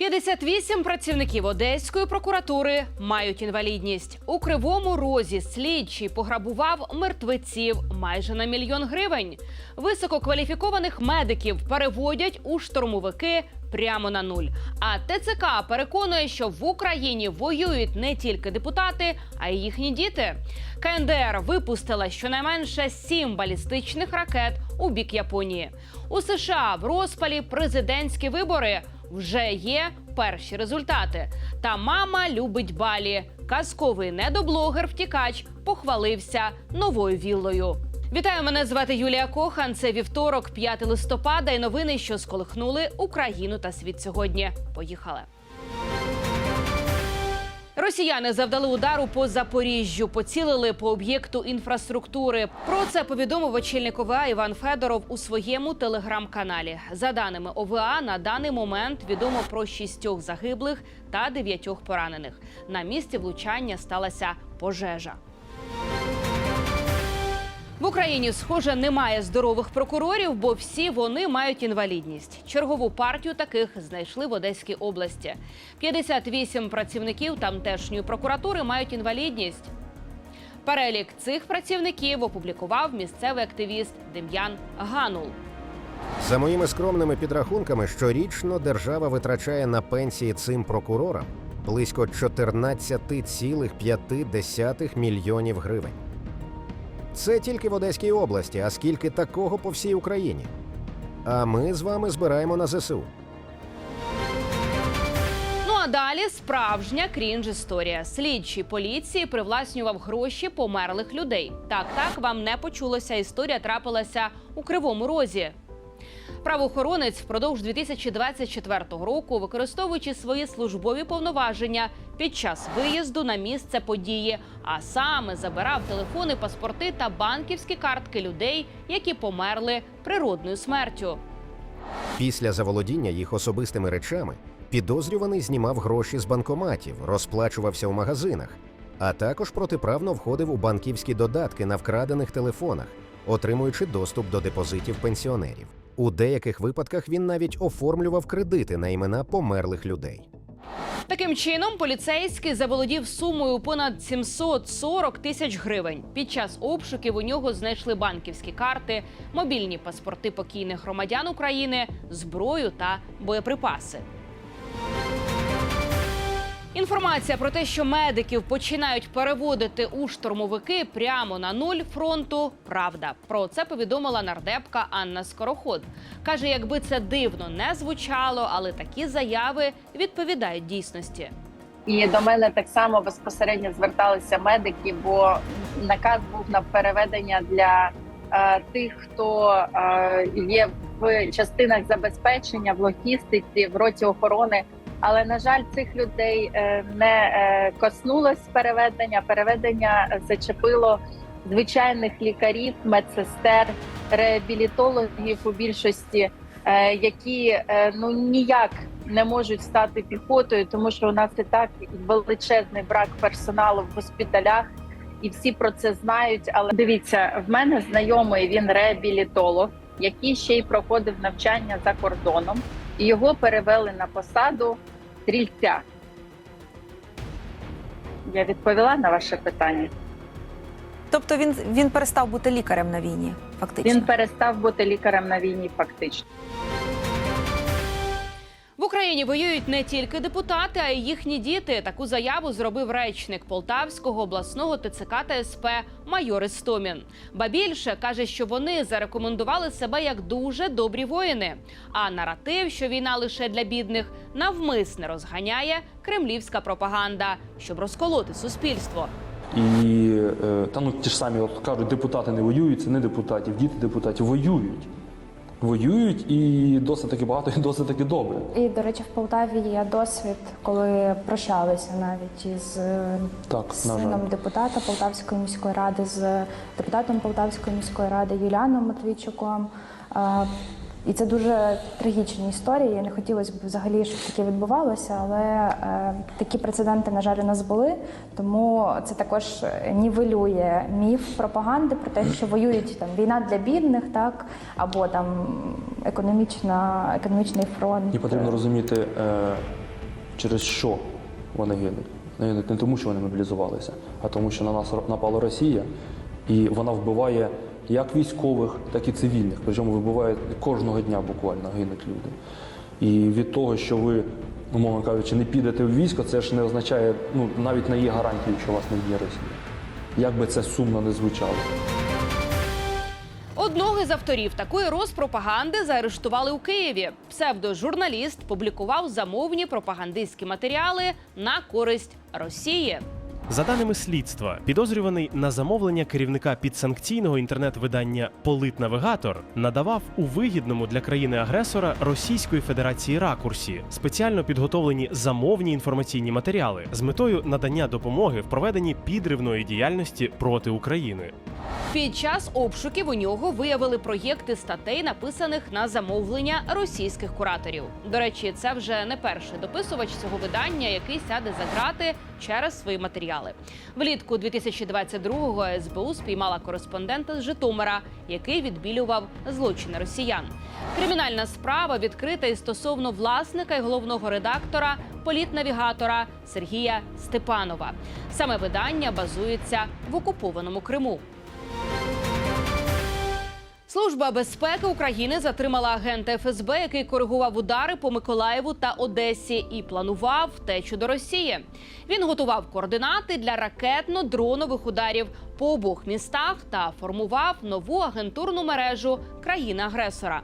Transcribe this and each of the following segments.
58 працівників Одеської прокуратури мають інвалідність. У кривому розі слідчий пограбував мертвеців майже на мільйон гривень. Висококваліфікованих медиків переводять у штурмовики прямо на нуль. А ТЦК переконує, що в Україні воюють не тільки депутати, а й їхні діти. КНДР випустила щонайменше сім балістичних ракет у бік Японії. У США в розпалі президентські вибори. Вже є перші результати. Та мама любить балі. Казковий недоблогер втікач похвалився новою віллою. Вітаю, мене звати Юлія Кохан. Це вівторок, 5 листопада, і новини, що сколихнули Україну та світ сьогодні. Поїхали. Росіяни завдали удару по Запоріжжю, поцілили по об'єкту інфраструктури. Про це повідомив очільник ОВА Іван Федоров у своєму телеграм-каналі. За даними ОВА, на даний момент відомо про шістьох загиблих та дев'ятьох поранених. На місці влучання сталася пожежа. В Україні, схоже, немає здорових прокурорів, бо всі вони мають інвалідність. Чергову партію таких знайшли в Одеській області. 58 працівників тамтешньої прокуратури мають інвалідність. Перелік цих працівників опублікував місцевий активіст Дем'ян Ганул. За моїми скромними підрахунками, щорічно держава витрачає на пенсії цим прокурорам близько 14,5 мільйонів гривень. Це тільки в Одеській області, а скільки такого по всій Україні. А ми з вами збираємо на ЗСУ. Ну а далі справжня крінж історія. Слідчі поліції привласнював гроші померлих людей. Так, так вам не почулося. Історія трапилася у кривому розі. Правоохоронець впродовж 2024 року, використовуючи свої службові повноваження під час виїзду на місце події, а саме забирав телефони, паспорти та банківські картки людей, які померли природною смертю. Після заволодіння їх особистими речами підозрюваний знімав гроші з банкоматів, розплачувався у магазинах, а також протиправно входив у банківські додатки на вкрадених телефонах, отримуючи доступ до депозитів пенсіонерів. У деяких випадках він навіть оформлював кредити на імена померлих людей. Таким чином, поліцейський заволодів сумою понад 740 тисяч гривень. Під час обшуків у нього знайшли банківські карти, мобільні паспорти покійних громадян України, зброю та боєприпаси. Інформація про те, що медиків починають переводити у штурмовики прямо на нуль фронту. Правда, про це повідомила нардепка Анна Скороход. каже, якби це дивно не звучало, але такі заяви відповідають дійсності. І до мене так само безпосередньо зверталися медики, бо наказ був на переведення для е, тих, хто е, є в частинах забезпечення, в логістиці, в роті охорони. Але на жаль, цих людей е, не е, коснулось переведення. Переведення зачепило звичайних лікарів, медсестер, реабілітологів у більшості, е, які ну ніяк не можуть стати піхотою, тому що у нас і так величезний брак персоналу в госпіталях, і всі про це знають. Але дивіться, в мене знайомий він реабілітолог, який ще й проходив навчання за кордоном, і його перевели на посаду стрільця. Я відповіла на ваше питання. Тобто він, він перестав бути лікарем на війні, фактично. Він перестав бути лікарем на війні, фактично. В Україні воюють не тільки депутати, а й їхні діти. Таку заяву зробив речник Полтавського обласного ТЦК та СП майор Істомін. Ба більше каже, що вони зарекомендували себе як дуже добрі воїни. А наратив, що війна лише для бідних, навмисне розганяє кремлівська пропаганда, щоб розколоти суспільство. І е, там ну, ті ж самі от кажуть, депутати не воюють, це не депутатів, діти депутатів воюють. Воюють і досить таки багато, і досить таки добре. І, до речі, в Полтаві є досвід, коли прощалися навіть із е, Так, сином депутата Полтавської міської ради, з депутатом Полтавської міської ради Юліаном Матвійчуком. І це дуже трагічні історії. Не хотілося б взагалі, щоб таке відбувалося, але е, такі прецеденти, на жаль, у нас були. Тому це також нівелює міф пропаганди про те, що воюють там війна для бідних, так або там економічна, економічний фронт. І потрібно розуміти, е, через що. Вони гинуть не тому, що вони мобілізувалися, а тому, що на нас напала Росія, і вона вбиває як військових, так і цивільних. Причому вибиває кожного дня буквально гинуть люди. І від того, що ви, умовно кажучи, не підете в військо, це ж не означає, ну навіть не є гарантією, що вас не вб'є Росія. Як би це сумно не звучало. Одного із авторів такої розпропаганди заарештували у Києві. Псевдожурналіст публікував замовні пропагандистські матеріали на користь Росії. За даними слідства, підозрюваний на замовлення керівника підсанкційного інтернет-видання Политнавигатор надавав у вигідному для країни-агресора Російської Федерації ракурсі спеціально підготовлені замовні інформаційні матеріали з метою надання допомоги в проведенні підривної діяльності проти України. Під час обшуків у нього виявили проєкти статей, написаних на замовлення російських кураторів. До речі, це вже не перший дописувач цього видання, який сяде за грати через свої матеріали. Влітку 2022-го СБУ спіймала кореспондента з Житомира, який відбілював злочини росіян. Кримінальна справа відкрита і стосовно власника і головного редактора політнавігатора Сергія Степанова. Саме видання базується в окупованому Криму. Служба безпеки України затримала агента ФСБ, який коригував удари по Миколаєву та Одесі і планував втечу до Росії. Він готував координати для ракетно-дронових ударів по обох містах та формував нову агентурну мережу країни-агресора.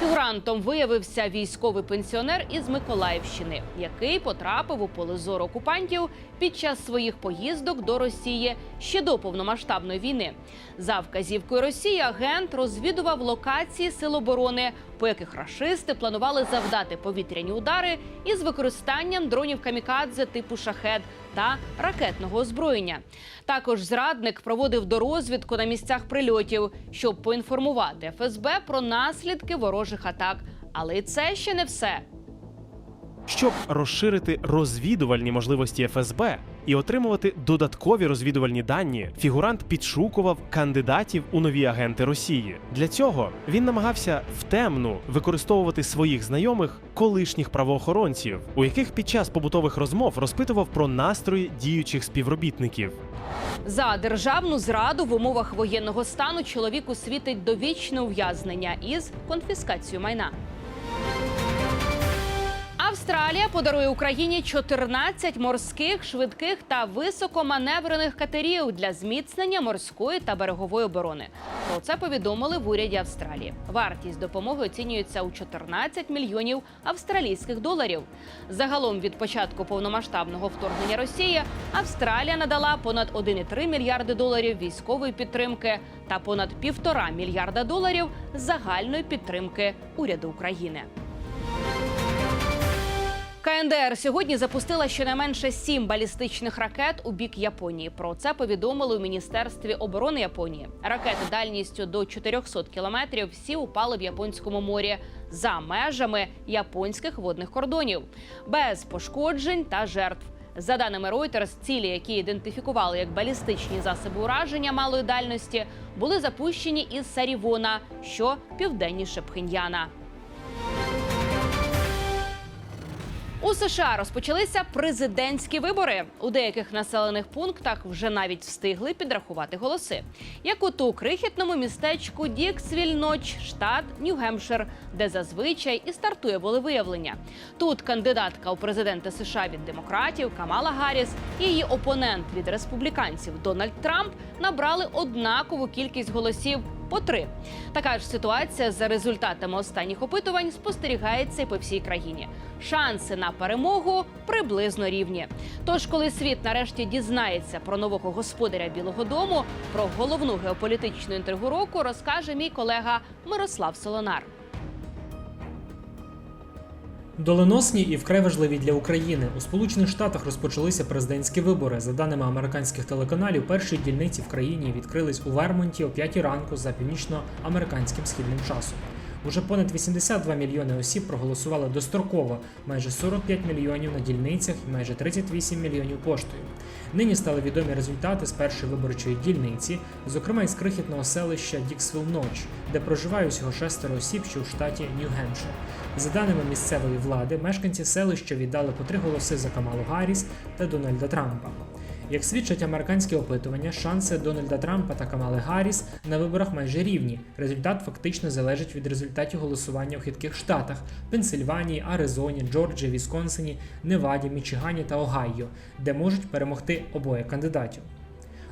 Фігурантом виявився військовий пенсіонер із Миколаївщини, який потрапив у поле зору окупантів під час своїх поїздок до Росії ще до повномасштабної війни. За вказівкою Росії агент розвідував локації сил оборони, по яких рашисти планували завдати повітряні удари із використанням дронів камікадзе типу шахет та ракетного озброєння. Також зрадник проводив дорозвідку на місцях прильотів, щоб поінформувати ФСБ про наслідки ворожих атак. Але і це ще не все. Щоб розширити розвідувальні можливості ФСБ і отримувати додаткові розвідувальні дані, фігурант підшукував кандидатів у нові агенти Росії. Для цього він намагався втемну використовувати своїх знайомих колишніх правоохоронців, у яких під час побутових розмов розпитував про настрої діючих співробітників. За державну зраду в умовах воєнного стану чоловіку світить довічне ув'язнення із конфіскацією майна. Австралія подарує Україні 14 морських, швидких та високоманеврених катерів для зміцнення морської та берегової оборони. Про це повідомили в уряді Австралії. Вартість допомоги оцінюється у 14 мільйонів австралійських доларів. Загалом від початку повномасштабного вторгнення Росії Австралія надала понад 1,3 мільярди доларів військової підтримки та понад півтора мільярда доларів загальної підтримки уряду України. КНДР сьогодні запустила щонайменше сім балістичних ракет у бік Японії. Про це повідомили у міністерстві оборони Японії. Ракети дальністю до 400 кілометрів всі упали в японському морі за межами японських водних кордонів, без пошкоджень та жертв. За даними Reuters, цілі, які ідентифікували як балістичні засоби ураження малої дальності, були запущені із Сарівона, що південніше Пхеньяна. У США розпочалися президентські вибори. У деяких населених пунктах вже навіть встигли підрахувати голоси. Як от у крихітному містечку Діксвіль-Ноч, штат Нью-Гемпшир, де зазвичай і стартує волевиявлення. Тут кандидатка у президенти США від демократів Камала Гарріс і її опонент від республіканців Дональд Трамп набрали однакову кількість голосів по три. Така ж ситуація за результатами останніх опитувань спостерігається по всій країні. Шанси на перемогу приблизно рівні. Тож, коли світ нарешті дізнається про нового господаря Білого Дому, про головну геополітичну інтригу року розкаже мій колега Мирослав Солонар. Доленосні і вкрай важливі для України. У Сполучених Штатах розпочалися президентські вибори. За даними американських телеканалів, перші дільниці в країні відкрились у Вермонті о 5 ранку за північноамериканським східним часом. Уже понад 82 мільйони осіб проголосували достроково, майже 45 мільйонів на дільницях і майже 38 мільйонів поштою. Нині стали відомі результати з першої виборчої дільниці, зокрема із крихітного селища Діксвіл Ноч, де проживає усього шестеро осіб, що у штаті Нью-Гемпшир. За даними місцевої влади, мешканці селища віддали по три голоси за Камалу Гарріс та Дональда Трампа. Як свідчать американські опитування, шанси Дональда Трампа та Камали Гарріс на виборах майже рівні. Результат фактично залежить від результатів голосування у хитких штатах Пенсильванії, Аризоні, Джорджії, Вісконсині, Неваді, Мічигані та Огайо, де можуть перемогти обоє кандидатів.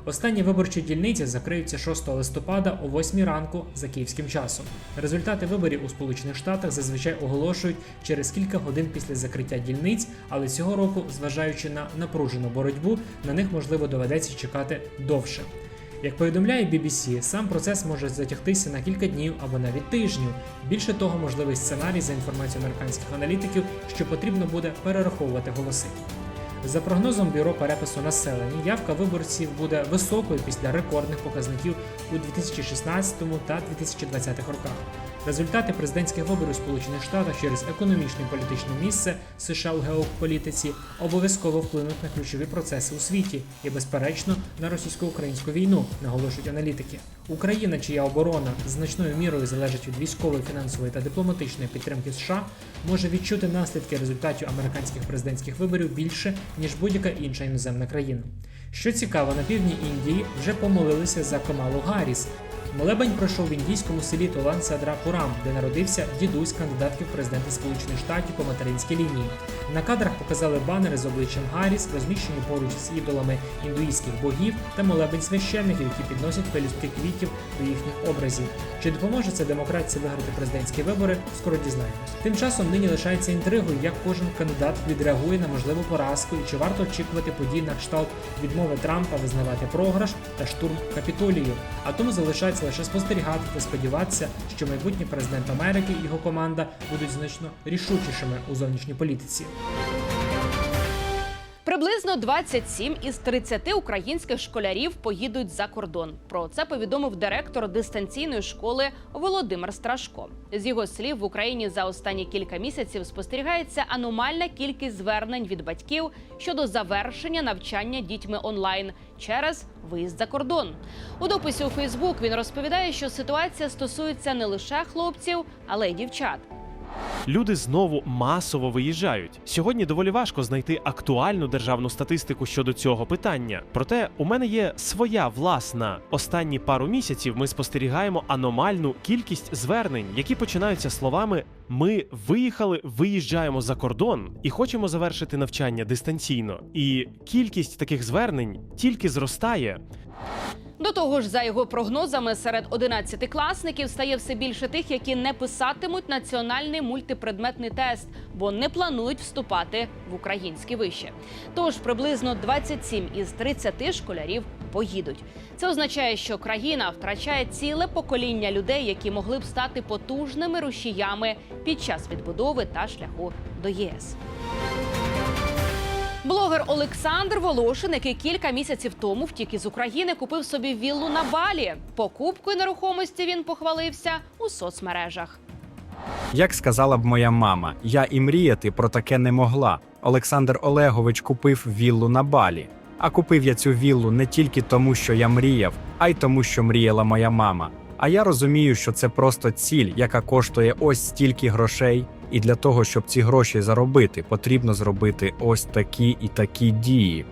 Останні виборчі дільниці закриються 6 листопада о 8 ранку за київським часом. Результати виборів у Сполучених Штатах зазвичай оголошують через кілька годин після закриття дільниць, але цього року, зважаючи на напружену боротьбу, на них можливо доведеться чекати довше. Як повідомляє BBC, сам процес може затягтися на кілька днів або навіть тижнів. Більше того, можливий сценарій за інформацією американських аналітиків, що потрібно буде перераховувати голоси. За прогнозом бюро перепису населення, явка виборців буде високою після рекордних показників у 2016 та 2020 роках. Результати президентських виборів Сполучених Штатах через економічне і політичне місце США у геополітиці обов'язково вплинуть на ключові процеси у світі і, безперечно, на російсько-українську війну, наголошують аналітики. Україна, чия оборона значною мірою залежить від військової, фінансової та дипломатичної підтримки США, може відчути наслідки результатів американських президентських виборів більше ніж будь-яка інша іноземна країна. Що цікаво, на півдні Індії вже помолилися за Камалу Гарріс. Молебень пройшов в індійському селі Толан Садра Пурам, де народився дідусь кандидатки в президенти Сполучених Штатів по материнській лінії. На кадрах показали банери з обличчям Гарріс, розміщені поруч з ідолами індуїстських богів та молебень священників, які підносять пелюстки квітів до їхніх образів. Чи допоможе це демократці виграти президентські вибори? Скоро дізнаємось. Тим часом нині лишається інтригою, як кожен кандидат відреагує на можливу поразку і чи варто очікувати подій на кшталт відмови Трампа визнавати програш та штурм капітолію. А тому залишається лише спостерігати та сподіватися, що майбутній президент Америки і його команда будуть значно рішучішими у зовнішній політиці. Приблизно 27 із 30 українських школярів поїдуть за кордон. Про це повідомив директор дистанційної школи Володимир Страшко. З його слів, в Україні за останні кілька місяців спостерігається аномальна кількість звернень від батьків щодо завершення навчання дітьми онлайн через виїзд за кордон. У дописі у Фейсбук він розповідає, що ситуація стосується не лише хлопців, але й дівчат. Люди знову масово виїжджають. Сьогодні доволі важко знайти актуальну державну статистику щодо цього питання. Проте у мене є своя власна. Останні пару місяців ми спостерігаємо аномальну кількість звернень, які починаються словами Ми виїхали, виїжджаємо за кордон і хочемо завершити навчання дистанційно. І кількість таких звернень тільки зростає. До того ж, за його прогнозами, серед 11-класників стає все більше тих, які не писатимуть національний мультипредметний тест, бо не планують вступати в українські виші. Тож приблизно 27 із 30 школярів поїдуть. Це означає, що країна втрачає ціле покоління людей, які могли б стати потужними рушіями під час відбудови та шляху до ЄС. Блогер Олександр Волошин, який кілька місяців тому втік із України, купив собі віллу на Балі. Покупкою нерухомості він похвалився у соцмережах. Як сказала б моя мама, я і мріяти про таке не могла. Олександр Олегович купив віллу на балі. А купив я цю віллу не тільки тому, що я мріяв, а й тому, що мріяла моя мама. А я розумію, що це просто ціль, яка коштує ось стільки грошей. І для того, щоб ці гроші заробити, потрібно зробити ось такі і такі дії.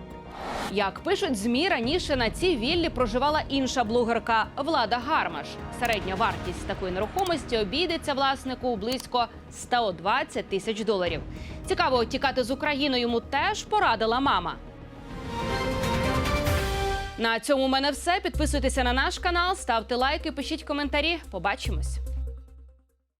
Як пишуть змі, раніше на цій віллі проживала інша блогерка Влада Гармаш. Середня вартість такої нерухомості обійдеться власнику близько 120 тисяч доларів. Цікаво, тікати з України йому теж порадила мама. На цьому у мене все. Підписуйтеся на наш канал, ставте лайки, пишіть коментарі. Побачимось.